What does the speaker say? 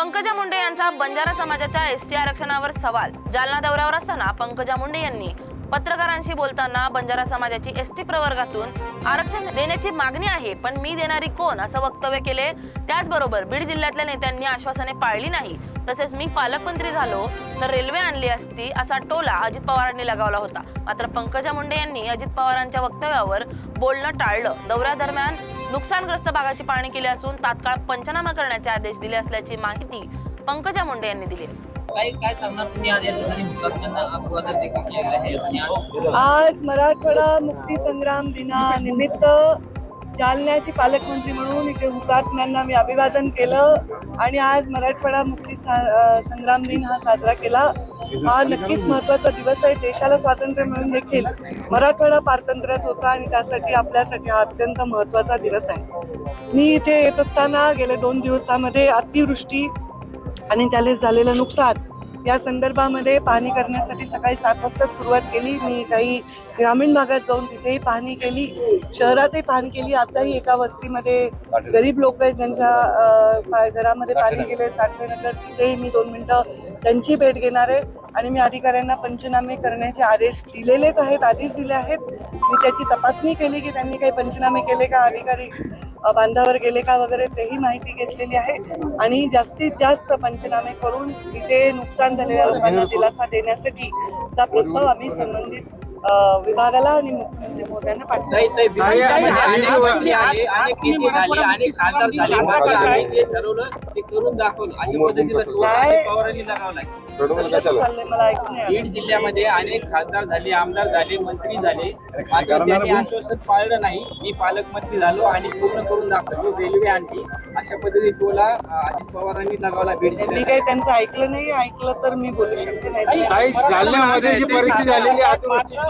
पंकजा मुंडे यांचा बंजारा समाजाच्या S T आरक्षणावर सवाल. जालना दौऱ्यावर असताना पंकजा मुंडे यांनी पत्रकारांशी बोलताना बंजारा समाजाची एस टी प्रवर्गातून आरक्षण देण्याची मागणी आहे पण मी देणारी कोण असं वक्तव्य केले? त्याचबरोबर बीड जिल्ह्यातल्या नेत्यांनी आश्वासने पाळली नाही. तसेच मी पालकमंत्री झालो तर रेल्वे आणली असती असा टोला अजित पवारांनी लगावला होता. मात्र पंकजा मुंडे यांनी अजित पवारांच्या वक्तव्यावर बोलणं टाळलं. दौऱ्यादरम्यान नुकसानग्रस्त भागाची पाहणी केली असून तात्काळ पंचनामा करण्याचे आदेश दिले असल्याची माहिती पंकजा मुंडे यांनी दिली. काय काय सांगणार तुम्ही आज मराठवाडा मुक्ती संग्राम दिनानिमित्त जालन्याची पालकमंत्री म्हणून इथे हुतात्म्यांना मी अभिवादन केलं आणि आज मराठवाडा मुक्ती संग्राम दिन हा साजरा केला. हा नक्कीच महत्त्वाचा दिवस आहे. देशाला स्वातंत्र्य मिळून देखील मराठवाडा पारतंत्र्यात होता आणि त्यासाठी आपल्यासाठी हा अत्यंत महत्त्वाचा दिवस आहे. मी इथे येत असताना गेल्या दोन दिवसामध्ये अतिवृष्टी आणि त्याला झालेलं नुकसान या संदर्भामध्ये पाहणी करण्यासाठी सकाळी सात वाजता सुरुवात केली. मी काही ग्रामीण भागात जाऊन तिथेही पाहणी केली. शहरातही पाहणी केली. आताही एका वस्तीमध्ये गरीब लोक आहेत ज्यांच्या घरामध्ये पाणी गेले साठेनगर तिथेही मी दोन मिनिटं त्यांची भेट घेणार आहे. आणि मी अधिकाऱ्यांना पंचनामे करण्याचे आदेश दिलेलेच आहेत आधीच दिले आहेत. मी त्याची तपासणी केली की त्यांनी काही पंचनामे केले का? अधिकारी बांधावर गेले का वगैरे तेही माहिती घेतलेली आहे. आणि जास्तीत जास्त पंचनामे करून तिथे नुकसान झालेल्या लोकांना दिलासा देण्यासाठी चा प्रस्ताव आम्ही संबंधित विभागाला आणि मुख्यमंत्री महोदयांना पाठवला चाललंय मला ऐकून नाही आलं. बीड जिल्ह्यामध्ये अनेक खासदार झाले आमदार झाले मंत्री झाले. मात्र त्यांनी आश्वासन पाळलं नाही. मी पालकमंत्री झालो आणि पूर्ण करून दाखवलो. रेल्वे आणली अशा पद्धतीने टोला अं, अजित पवारांनी लगावला बीड मी जिल्ह्यात काही त्यांचं ऐकलं नाही. ऐकलं तर मी बोलू शकते नाही तर- काही जालन्यामध्ये जी परिस्थिती झालेली आहे अतिवृष्टीची